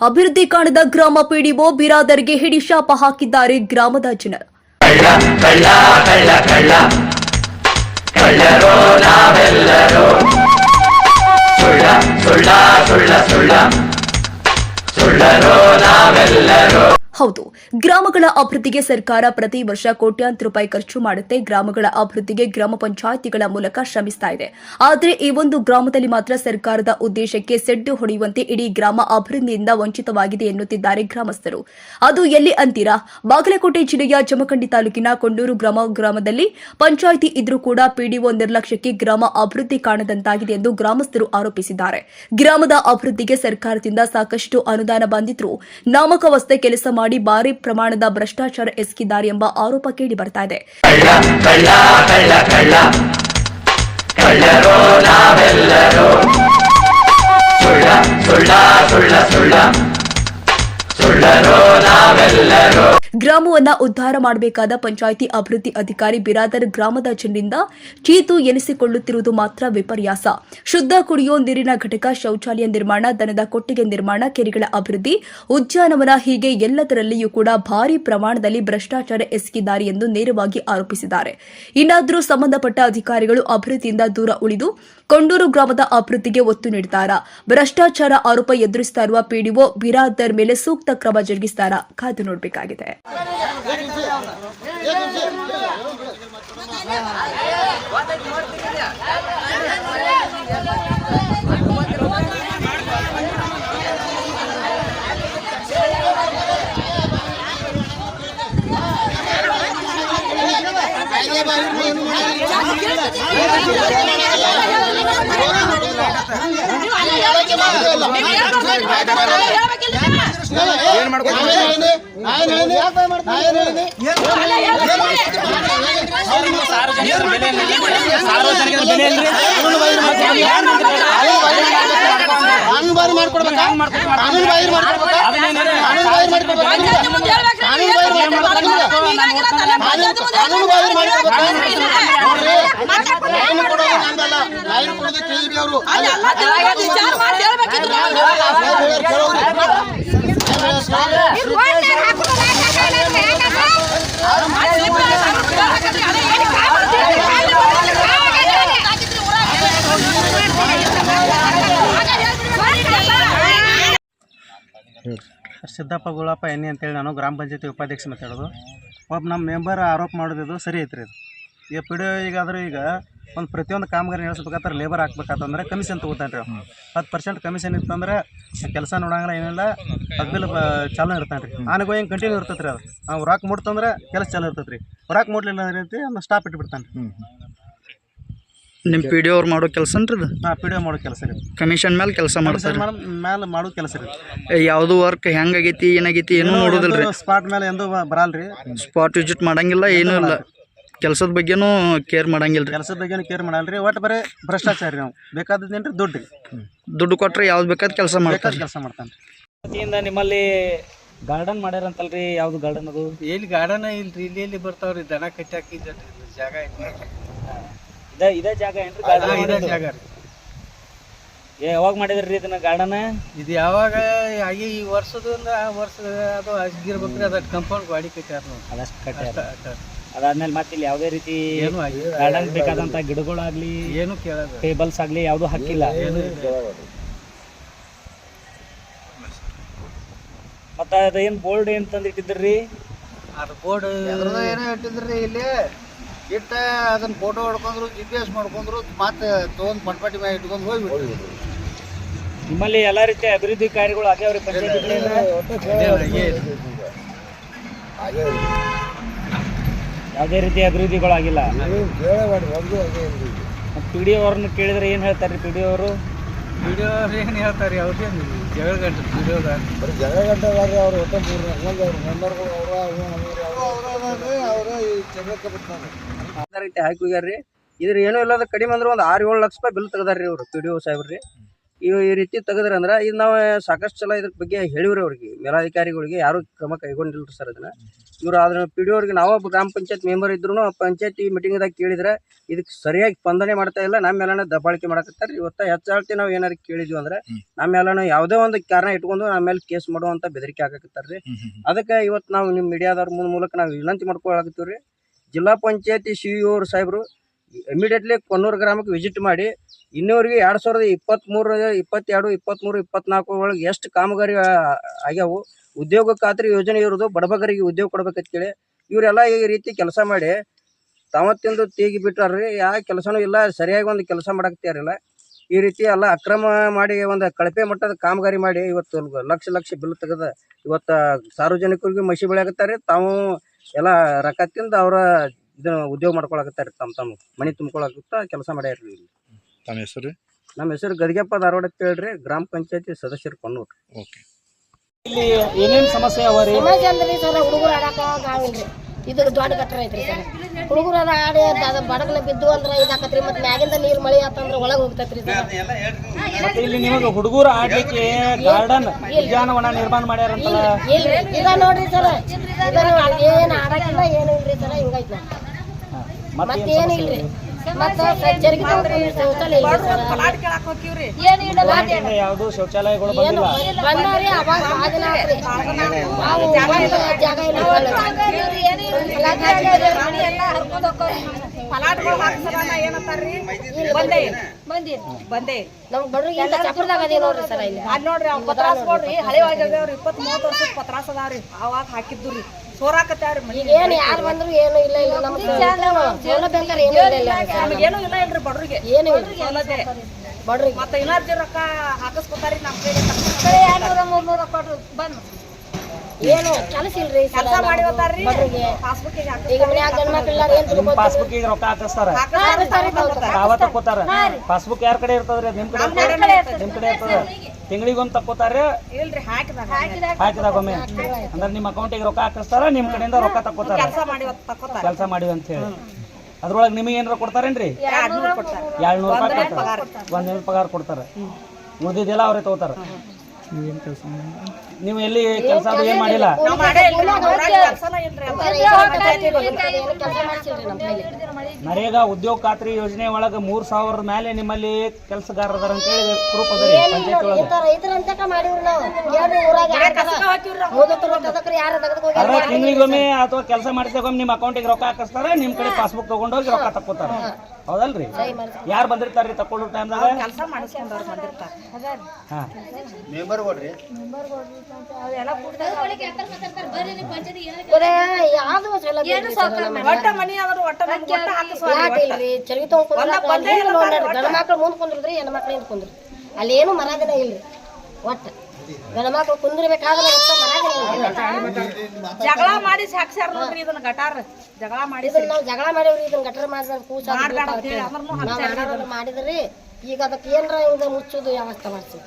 ಅಭಿವೃದ್ಧಿ ಕಾಣದ ಗ್ರಾಮ ಪಿಡಿಒ ಬಿರಾದರ್ಗೆ ಹಿಡಿಶಾಪ ಹಾಕಿದ್ದಾರೆ ಗ್ರಾಮದ ಜನರು. ಸುಳ್ಳ ಸುಳ್ಳ ಸುಳ್ಳ ಸುಳ್ಳ. ಹೌದು, ಗ್ರಾಮಗಳ ಅಭಿವೃದ್ಧಿಗೆ ಸರ್ಕಾರ ಪ್ರತಿ ವರ್ಷ ಕೋಟ್ಯಾಂತರ ರೂಪಾಯಿ ಖರ್ಚು ಮಾಡುತ್ತೆ. ಗ್ರಾಮಗಳ ಅಭಿವೃದ್ಧಿಗೆ ಗ್ರಾಮ ಪಂಚಾಯಿತಿಗಳ ಮೂಲಕ ಶ್ರಮಿಸ್ತಾ ಇದೆ. ಆದರೆ ಈ ಒಂದು ಗ್ರಾಮದಲ್ಲಿ ಮಾತ್ರ ಸರ್ಕಾರದ ಉದ್ದೇಶಕ್ಕೆ ಸೆಡ್ಡು ಹೊಡೆಯುವಂತೆ ಇಡೀ ಗ್ರಾಮ ಅಭಿವೃದ್ಧಿಯಿಂದ ವಂಚಿತವಾಗಿದೆ ಎನ್ನುತ್ತಿದ್ದಾರೆ ಗ್ರಾಮಸ್ಥರು. ಅದು ಎಲ್ಲಿ ಅಂತೀರಾ? ಬಾಗಲಕೋಟೆ ಜಿಲ್ಲೆಯ ಜಮಖಂಡಿ ತಾಲೂಕಿನ ಕೊಂಡೂರು ಗ್ರಾಮ ಗ್ರಾಮದಲ್ಲಿ ಪಂಚಾಯಿತಿ ಇದ್ರೂ ಕೂಡ ಪಿಡಿಒ ನಿರ್ಲಕ್ಷ್ಯಕ್ಕೆ ಗ್ರಾಮ ಅಭಿವೃದ್ಧಿ ಕಾಣದಂತಾಗಿದೆ ಎಂದು ಗ್ರಾಮಸ್ಥರು ಆರೋಪಿಸಿದ್ದಾರೆ. ಗ್ರಾಮದ ಅಭಿವೃದ್ಧಿಗೆ ಸರ್ಕಾರದಿಂದ ಸಾಕಷ್ಟು ಅನುದಾನ ಬಂದಿದ್ರೂ ನಾಮಕವಸ್ತೆ ಕೆಲಸ ಮಾಡಿ ಭಾರಿ ಪ್ರಮಾಣದ ಭ್ರಷ್ಟಾಚಾರ ಎಸಗಿದ್ದಾರೆ ಎಂಬ ಆರೋಪ ಕೇಳಿ ಬರ್ತಾ ಇದೆ. ಸುಳ್ಳರೋ ನಾವೆಲ್ಲರೂ ಗ್ರಾಮವನ್ನ ಉದ್ಧಾರ ಮಾಡಬೇಕಾದ ಪಂಚಾಯಿತಿ ಅಭಿವೃದ್ಧಿ ಅಧಿಕಾರಿ ಬಿರಾದರ್ ಗ್ರಾಮದ ಜನರಿಂದ ಚೀತು ಎನಿಸಿಕೊಳ್ಳುತ್ತಿರುವುದು ಮಾತ್ರ ವಿಪರ್ಯಾಸ. ಶುದ್ಧ ಕುಡಿಯೋ ನೀರಿನ ಘಟಕ, ಶೌಚಾಲಯ ನಿರ್ಮಾಣ, ದನದ ಕೊಟ್ಟಿಗೆ ನಿರ್ಮಾಣ, ಕೆರೆಗಳ ಅಭಿವೃದ್ಧಿ, ಉದ್ಯಾನವನ ಹೀಗೆ ಎಲ್ಲದರಲ್ಲಿಯೂ ಕೂಡ ಭಾರಿ ಪ್ರಮಾಣದಲ್ಲಿ ಭ್ರಷ್ಟಾಚಾರ ಎಸಗಿದ್ದಾರೆ ಎಂದು ನೇರವಾಗಿ ಆರೋಪಿಸಿದ್ದಾರೆ. ಇನ್ನಾದರೂ ಸಂಬಂಧಪಟ್ಟ ಅಧಿಕಾರಿಗಳು ಅಭಿವೃದ್ಧಿಯಿಂದ ದೂರ ಉಳಿದು ಕೊಂಡೂರು ಗ್ರಾಮದ ಅಭಿವೃದ್ಧಿಗೆ ಒತ್ತು ನೀಡುತ್ತಾರಾ ಭ್ರಷ್ಟಾಚಾರ ಆರೋಪ ಎದುರಿಸ್ತಾ ಇರುವ ಪಿಡಿಒ ಬಿರಾದರ್ ಮೇಲೆ ಸೂಕ್ತ ಕ್ರಮ ಜರುಗಿಸ್ತಾರಾ? ಕಾದು ನೋಡಬೇಕಾಗಿದೆ. ಏನ್ ಸಾರ್ವಜನಿಕರ ಬೆಲೆ ಇಲ್ರಿ ಕಾನೂನು ಬಾಹಿರ ಮಾಡ್ಕೊಡ್ಬೇಕಾ ಕಾನೂನು ಬಾಹಿರ ಮಾಡ್ಕೊಡ್ಬೇಕಾ ಕಾನೂನು ಬಾಹಿರ ಮಾಡ್ಕೊಡ್ಬೇಕಾ ಕಾನೂನು ಬಾಹಿರ ಮಾಡ್ಕೊಡ್ಬೇಕಾ ಕಾನೂನು ಬಾಹಿರ ಮಾಡ್ಕೊಡ್ಬೇಕಾ ನೋಡ್ರಿ ಲೈನ್ ಕೊಡೋದು ನಂದಲ್ಲ ಲೈನ್ ಕೊಡೋದು ಕೇಳಿದ್ವಿ ಅವರು ಸಿದ್ದಪ್ಪ ಗುಳಪ್ಪ ಎನ್ನಿ ಅಂತೇಳಿ ನಾನು ಗ್ರಾಮ ಪಂಚಾಯತಿ ಉಪಾಧ್ಯಕ್ಷ ಮಾತಾಡೋದು ಒಬ್ಬ ನಮ್ಮ ಮೆಂಬರ್ ಆರೋಪ ಮಾಡೋದಿದ್ದು ಸರಿ ಐತ್ರಿ ಇದು. ಈಗ ಪಿ ಡಿ ಈಗ ಆದ್ರೆ ಈಗ ಒಂದು ಪ್ರತಿಯೊಂದು ಕಾಮಗಾರಿ ನಡೆಸ್ಬೇಕಾದ್ರೆ ಲೇಬರ್ ಹಾಕ್ಬೇಕಾತಂದ್ರೆ ಕಮಿಷನ್ ತೊಗೋತಾನೆ ರೀ ಹತ್ತು ಪರ್ಸೆಂಟ್ ಕಮಿಷನ್ ಇತ್ತಂದ್ರೆ ಕೆಲಸ ನೋಡಂಗಿಲ್ಲ ಏನಿಲ್ಲ ಅದ್ಬಿಲ್ ಚಾಲೂ ಇರ್ತಾನೆ ರೀ ಆನೆಗೂ ಹಿಂಗೆ ಕಂಟಿನ್ಯೂ ಇರ್ತೈತೆ ರೀ ಅದು. ನಾವು ರಾಕ್ ಮುಟ್ತಂದ್ರೆ ಕೆಲಸ ಚಾಲು ಇರ್ತೈತೆ ರೀ ರಾಕ್ ಮುಟ್ಲಿಲ್ಲ ಅಂದ್ರೆ ಅವ್ನು ಸ್ಟಾಪ್ ಇಟ್ಬಿಡ್ತಾನೆ ನಿಮ್ಮ ಪಿ ಡಿ ಅವ್ರು ಮಾಡೋ ಕೆಲಸ ರೀ ಹಾಂ ಪಿ ಡಿ ಒ ಮಾಡೋ ಕೆಲಸ ರೀ ಕಮಿಷನ್ ಮೇಲೆ ಕೆಲಸ ಮಾಡ್ತಾರೆ ಮೇಲೆ ಮಾಡೋ ಕೆಲಸ ರೀ ಯಾವುದು ವರ್ಕ್ ಹೆಂಗಾಗೈತಿ ಏನಾಗೈತಿ ಏನೂ ನೋಡೋದಿಲ್ಲ ರೀ ಸ್ಪಾಟ್ ಮೇಲೆ ಎಂದೂ ಬರಲ್ಲ ರೀ ಸ್ಪಾಟ್ ವಿಸಿಟ್ ಮಾಡಂಗಿಲ್ಲ ಏನೂ ಇಲ್ಲ. ಕೆಲಸದ ಬಗ್ಗೆನೂ ಕೇರ್ ಮಾಡಂಗಿಲ್ಲ ರೀ ಕೆಲಸದ ಬಗ್ಗೆ ಕೇರ್ ಮಾಡಲ್ಲ ರೀ ಒಟ್ಟು ಬರೀ ಭ್ರಷ್ಟಾಚಾರ ರೀ ನಾವು. ಬೇಕಾದದ್ದೇನು ರೀ ದುಡ್ಡು ರೀ ದುಡ್ಡು ಕೊಟ್ಟರೆ ಯಾವ್ದು ಬೇಕಾದ ಕೆಲಸ ಬೇಕಾದ ಮಾಡ್ತಾರೆ ಕೆಲಸ ಮಾಡ್ತಾನೆ ವತಿಯಿಂದ ನಿಮ್ಮಲ್ಲಿ ಗಾರ್ಡನ್ ಮಾಡ್ಯಾರಂತಲ್ರಿ ಯಾವ್ದು ಗಾರ್ಡನ್ ಅದು? ಎಲ್ಲಿ ಗಾರ್ಡನ್ ಇಲ್ರಿ ಇಲ್ಲಿ ಎಲ್ಲಿ ಬರ್ತಾವ್ರಿ? ದನ ಕಟ್ಟಿ ಹಾಕಿದ್ರಿ ಜಾಗ ಐತಿ ಇದ ಇದೇ ಜಾಗ ಏನ್ರಿ ಗಾರ್ಡನ್ ಇದೇ ಜಾಗ ರೀ. ಯಾವಾಗ ಮಾಡಿದ್ರಿ ಇದನ್ನ ಗಾರ್ಡನ್? ಇದು ಯಾವಾಗ ಆಗಿ ಈ ವರ್ಷದಿಂದ ಆ ವರ್ಷದ ಅದು ಹಸ್ಗಿರ್ಬೇಕ್ರಿ ಅದ ಕಂಪೌಂಡ್ ಗಾಡಿ ಕಟ್ಟಾರ ನೋಡಿ ಅದಷ್ಟು ಅಷ್ಟ ಅದಾದ್ಮೇಲೆ ಮತ್ತೆ ಇಲ್ಲಿ ಯಾವುದೇ ರೀತಿ ಏನು ಆಗಿಲ್ಲ. ಗಾರ್ಡನ್ ಬೇಕಾದಂತ ಗಿಡಗಳಾಗ್ಲಿ ಏನು ಕೇಳೋದು ಟೇಬಲ್ಸ್ ಆಗ್ಲಿ ಯಾವ್ದು ಹಾಕಿಲ್ಲ. ಏನು ಮತ್ತ ಅದೇನ್ ಬೋರ್ಡ್ ಏನ್ ತಂದಿಟ್ಟಿದ್ರಿ? ಅದು ಬೋರ್ಡ್ ಏನೋ ಇಟ್ಟಿದ್ರಿ ಇಲ್ಲಿ. ಇಟ್ಟ ಅದನ್ನ ಫೋಟೋ ಹೊಡ್ಕೊಂಡ್ರು ಜಿ ಪಿ ಎಸ್ ಮಾಡ್ಕೊಂಡ್ರು ಮತ್ತೆ ತಗೊಂಡ್ ಪಟ್ಪಟ್ಟಿ ಮ್ಯಾಗ ಇಟ್ಕೊಂಡು ಹೋಗ್ಬಿಟ್ರು ನಿಮ್ಮಲ್ಲಿ ಎಲ್ಲಾ ರೀತಿಯ ಅಭಿವೃದ್ಧಿ ಕಾರ್ಯಗಳು ಆಗ್ಯಾವ್ರಿ ಪಂಚಾಯತಿ ಯಾವುದೇ ರೀತಿಯ ಅಭಿವೃದ್ಧಿಗಳು ಆಗಿಲ್ಲ ಪಿ ಡಿ ಅವ್ರನ್ನ ಕೇಳಿದ್ರೆ ಏನ್ ಹೇಳ್ತಾರ್ರಿ ಪಿ ಡಿ ಅವರು ವಿಡಿಯೋ ಏನು ಹೇಳ್ತಾರೆ ಅವ್ರಿಗೇನು ಜಗಳ ಗಂಟೆ ವಿಡಿಯೋದಾಗ ರೀತಿ ಹಾಕಿ ಹೋಗ್ಯಾರ್ರಿ. ಇದ್ರ ಏನೂ ಇಲ್ಲದ ಕಡಿಮೆ ಅಂದ್ರೆ ಒಂದು ಆರು ಏಳು ಲಕ್ಷ ರೂಪಾಯಿ ಬಿಲ್ ತೆಗ್ದಾರ್ರಿ ಅವ್ರು ಪಿ ಡಿ ಒ ಸಾಹೇಬ್ರಿ. ಈ ಈ ರೀತಿ ತೆಗೆದ್ರ ಅಂದ್ರೆ ಇದು ನಾವು ಸಾಕಷ್ಟು ಸಲ ಇದ್ರ ಬಗ್ಗೆ ಹೇಳಿವ್ರಿ ಅವ್ರಿಗೆ. ಮೇಲಾಧಿಕಾರಿಗಳಿಗೆ ಯಾರು ಕ್ರಮ ಕೈಗೊಂಡಿಲ್ರಿ ಸರ್ ಅದನ್ನ. ಇವರು ಆದ್ರೆ ಪಿ ಡಿ ಅವ್ರಿಗೆ ನಾವೊಬ್ಬ ಗ್ರಾಮ ಪಂಚಾಯತ್ ಮೆಂಬರ್ ಇದ್ರು ಪಂಚಾಯತಿ ಮೀಟಿಂಗ್ದಾಗ ಕೇಳಿದ್ರೆ ಇದಕ್ಕೆ ಸರಿಯಾಗಿ ಸ್ಪಂದನೆ ಮಾಡ್ತಾ ಇಲ್ಲ ನಮ್ಮ ಮೇಲನ ದಬ್ಬಾಳಿಕೆ ಮಾಡಕತ್ತಾರೆ ಇವತ್ತು ಹೆಚ್ಚಾಳ್ತಿ ನಾವು ಏನಾರು ಕೇಳಿದ್ವಿ ಅಂದ್ರೆ ನಮ್ಮ ಮೇಲನ ಯಾವುದೇ ಒಂದು ಕಾರಣ ಇಟ್ಕೊಂಡು ನಮ್ಮ ಮೇಲೆ ಕೇಸ್ ಮಾಡುವಂಥ ಬೆದರಿಕೆ ಹಾಕಕತ್ತಾರ್ರಿ. ಅದಕ್ಕೆ ಇವತ್ತು ನಾವು ನಿಮ್ಮ ಮೀಡಿಯಾದವ್ರ ಮೂಲ ಮೂಲಕ ನಾವು ವಿನಂತಿ ಮಾಡ್ಕೊಳಕತ್ತೀವಿ ರೀ ಜಿಲ್ಲಾ ಪಂಚಾಯತಿ ಸಿ ಇ ಅವ್ರು ಸಾಹೇಬರು ಇಮಿಡಿಯೇಟ್ಲಿ ಕೊನ್ನೂರು ಗ್ರಾಮಕ್ಕೆ ವಿಸಿಟ್ ಮಾಡಿ, ಇನ್ನೂರಿಗೆ ಎರಡು ಸಾವಿರದ ಇಪ್ಪತ್ತ್ಮೂರು ಇಪ್ಪತ್ತೆರಡು ಇಪ್ಪತ್ತ್ಮೂರು ಇಪ್ಪತ್ನಾಲ್ಕು ಒಳಗೆ ಎಷ್ಟು ಕಾಮಗಾರಿ ಆಗ್ಯಾವು, ಉದ್ಯೋಗ ಖಾತ್ರಿ ಯೋಜನೆ ಇರೋದು ಬಡಬಗರಿಗೆ ಉದ್ಯೋಗ ಕೊಡ್ಬೇಕಂತ ಕೇಳಿ, ಇವರೆಲ್ಲ ಈ ರೀತಿ ಕೆಲಸ ಮಾಡಿ ತಾವತ್ತಿಂದು ತೀಗಿ ಬಿಟ್ಟಾರ್ರಿ ಯಾವ ಕೆಲಸನೂ ಇಲ್ಲ, ಸರಿಯಾಗಿ ಒಂದು ಕೆಲಸ ಮಾಡಕ್ತಿಯಾರಿಲ್ಲ ಈ ರೀತಿ ಎಲ್ಲ ಅಕ್ರಮ ಮಾಡಿ ಒಂದು ಕಳಪೆ ಮಟ್ಟದ ಕಾಮಗಾರಿ ಮಾಡಿ, ಇವತ್ತು ಲಕ್ಷ ಲಕ್ಷ ಬಿಲ್ ತೆಗೆದ, ಇವತ್ತು ಸಾರ್ವಜನಿಕರಿಗೆ ಮಸಿ ಬೆಳೆಯಾಕತ್ತಾರೆ ತಾವು ಎಲ್ಲ ರೊಕ್ಕ ತಿಂದ ಅವ್ರ ಇದು ಉದ್ಯೋಗ ಮಾಡ್ಕೊಳಕತ್ತಾರ ತಮ್ಮ ತಮ್ಮ ಮನಿ ತುಂಬ್ಕೊಳಕತ್ತ ಕೆಲಸ ಮಾಡ್ಯಾರ್ರಿ ಇಲ್ಲಿ. ತಮ್ಮ ಹೆಸರು ನಮ್ಮ ಹೆಸರು ಗದಿಗೆಪ್ಪ ಧಾರವಾಡ ಅಂತ ಹೇಳ್ರಿ ಗ್ರಾಮ ಪಂಚಾಯತಿ ಸದಸ್ಯರು ಕೊನ್ನೂರು ಓಕೆ. ಇಲ್ಲಿ ಏನೇನ್ ಸಮಸ್ಯೆ ಅವ ರೀ? ಸಮಾಜ ಅಂದ್ರೆ ಸರ್ ಹುಡುಗರು ಆಡಾಕ ಗಾವಿಲ್ರಿ ಇದು ದೊಡ್ಡ ಗಟ್ರ ಐತ್ರಿ ಸರ್. ಹುಡುಗರು ಅದ ಆಡಿ ಅದ ಬಡಗಲ ಬಿದ್ದು ಅಂದ್ರೆ ಇದಾಕತ್ರಿ ಮತ್ತೆ ಮ್ಯಾಗಿಂದ ನೀರು ಮಳೆ ಆತಂದ್ರ ಒಳಗೆ ಹೋಗ್ತೈತ್ರಿ ಸರ್. ಮತ್ತೆ ಇಲ್ಲಿ ನಿಮಗೆ ಹುಡುಗರು ಆಡ್ಲಿಕ್ಕೆ ಗಾರ್ಡನ್ ಉದ್ಯಾನವನ ನಿರ್ಮಾಣ ಮಾಡ್ಯಾರಂತಲ್ಲ? ಇಲ್ಲ ನೋಡ್ರಿ ಸರ್. ಏನ್ ಆಡಕ್ಕಿಲ್ಲ ಏನು ಇಲ್ರಿ ಸರ ಹಿಂಗೈತ್ ನೋಡ್ರಿ ಯಾವ್ದು ಶೌಚಾಲಯಗಳು ಬಂದಿಲ್ಲ? ಚಪ್ರದಾಗ ಅದೇ ನೋಡ್ರಿ ಸರ್ ಇಲ್ಲಿ? ಅದ್ ನೋಡ್ರಿ ಪತ್ರಾಸ್ ಹಳೆ ಆಗ್ಯಾವ್ರಿ ಇಪ್ಪತ್ತ್ ಮೂವತ್ತು ವರ್ಷದ ಪತ್ರಾಸ್ ಅದಾವ್ರಿ. ಅವಾಗ ಹಾಕಿದ್ದು ರೀ ಮನಿ ಈಗ ಯಾರು ಬಂದ್ರು ಏನು ಇಲ್ಲ ಇಲ್ಲ ನಮ್ಮ ಸೌಲಭ್ಯ ಅಂತಾರೆ ಏನು ಇಲ್ಲ ಇಲ್ಲ ಇಲ್ರಿ ಬಡ್ರಿಗೆ. ಏನು ಸೌಲಭ್ಯ ಮತ್ತೆ ರೊಕ್ಕ ಹಾಕಿಸ್ಕೊತಾರಿ ನಮ್ಮ ಕೈಗೆ ಎರಡ್ನೂರ ಮೂರ್ನೂರ ಕೊಟ್ರು ಬಂದ್. ಏನು ಕೆಲಸ ಇಲ್ರಿ ಕೆಲಸ ಮಾಡಿ ಹೋಗ್ತಾರ್ರಿ ಪಾಸ್ಬುಕ್ ಈಗ ಮನ್ಯಾಗ ಗಂಡ್ ಮಕ್ಳಿಲ್ಲ ಏನ್ ನಿಮ್ ಪಾಸ್ಬುಕ್ ಈಗ ರೊಕ್ಕ ಹಾಕಿಸ್ತಾರ. ಪಾಸ್ಬುಕ್ ಯಾರ ಕಡೆ ಇರ್ತದ್ರಿ? ನಿಮ್ ಕಡೆ? ನಿಮ್ ಕಡೆ ಇರ್ತದ. ತಿಂಗಳಿಗೊಂದ್ ತಕ್ಕೋತಾರೆ. ಇಲ್ರಿ ಹಾಕಿದಾಗ ಹಾಕಿದಾಗ ಒಮ್ಮೆ. ಅಂದ್ರೆ ನಿಮ್ಮ ಅಕೌಂಟಿಗೆ ರೊಕ್ಕ ಹಾಕಿಸ್ತಾರ ನಿಮ್ ಕಡೆಯಿಂದ ರೊಕ್ಕ ತಕ್ಕೋತಾರ. ಕೆಲಸ ಮಾಡಿ ತಕ್ಕೋತಾರ. ಕೆಲಸ ಮಾಡಿವಿ ಅಂತ ಹೇಳಿ. ಅದ್ರೊಳಗೆ ನಿಮಗೆ ಏನಾರ ಕೊಡ್ತಾರೇನ್ರಿ? ಎರಡ್ನೂರು ಕೊಡ್ತಾರ. ಕೊಡ್ತಾರೆ ರೂಪಾಯಿ ಕೊಡ್ತಾರ. ಒಂದ್ ದಿನ ಪಗಾರ ಕೊಡ್ತಾರೆ. ಉಳಿದಿದ್ದೆಲ್ಲ ಅವರೇ ತಗೋತಾರ. ನೀವು ಎಲ್ಲಿ ಕೆಲಸ ಅದು ಏನ್ ಮಾಡಿಲ್ಲ? ನರೇಗಾ ಉದ್ಯೋಗ ಖಾತ್ರಿ ಯೋಜನೆ ಒಳಗ ಮೂರ್ ಸಾವಿರದ ಮೇಲೆ ನಿಮ್ಮಲ್ಲಿ ಕೆಲಸಗಾರರ ಅದಾರ ಅಂತ ಹೇಳಿ ಪ್ರೂಫ್ ಅದ ರೀ ಪಂಚಾಯತ್ ಒಳಗ. ತಿಂಗಳಿಗೊಮ್ಮೆ ಅಥವಾ ಕೆಲಸ ಮಾಡಿದಾಗೊಮ್ಮೆ ನಿಮ್ಮ ಅಕೌಂಟಿಗೆ ರೊಕ್ಕ ಹಾಕಿಸ್ತಾರ ನಿಮ್ ಕಡೆ ಪಾಸ್ಬುಕ್ ತಗೊಂಡೋಗಿ ರೊಕ್ಕ ತಕ್ಕೋತಾರ. ಹೌದಲ್ರಿ? ಯಾರು ಬಂದಿರ್ತಾರ್ರಿ ತಕೊಳ್ಳೋ ಟೈಮ್ದಾಗ ಕೆಲಸ ಮಾಡಿಸ್ಕೊಂಡವ್ರು ಬಂದಿರ್ತಾರ. ಹಾ. ಮೆಂಬರ್ ಕೊಡ್ರಿ ಯಾವ್ದು ಒಟ್ಟ ಮನಿ ಆದ್ರು ಒಟ್ಟ ಇಲ್ರಿ ಚಳಿ ತಗೊಂಡ್ ಮಕ್ಳು ಮುಂದ್ ಕುಂದ್ರದ್ರಿ ಹೆಣ್ಣು ಮಕ್ಳು ಹಿಂದ್ ಕುಂದ್ರಿ. ಅಲ್ಲಿ ಏನು ಇಲ್ರಿ ಒಟ್ಟ. ಗಂಡ ಮಕ್ಳು ಕುಂದಿರ್ಬೇಕಾದ್ರೆ ಜಗಳ ಮಾಡಿ ಸಾಕ್ಸ್ಯಾರ ನೋಡ್ರಿ ಇದನ್ನ ಗಟಾರ. ಜಗಳ ಮಾಡಿ ನಾವು ಜಗಳ ಮಾಡೇವ್ರಿ ಇದನ್ನ ಗಟಾರ ಮಾಡಿದ್ರೆ ಕೂಸ ಮಾಡಿದ್ರಿ ಈಗ ಅದಕ್ಕೆ ಏನ್ರ ಹಿಂಗ ಮುಚ್ಚುದು ವ್ಯವಸ್ಥೆ ಮಾಡ್ತೀವಿ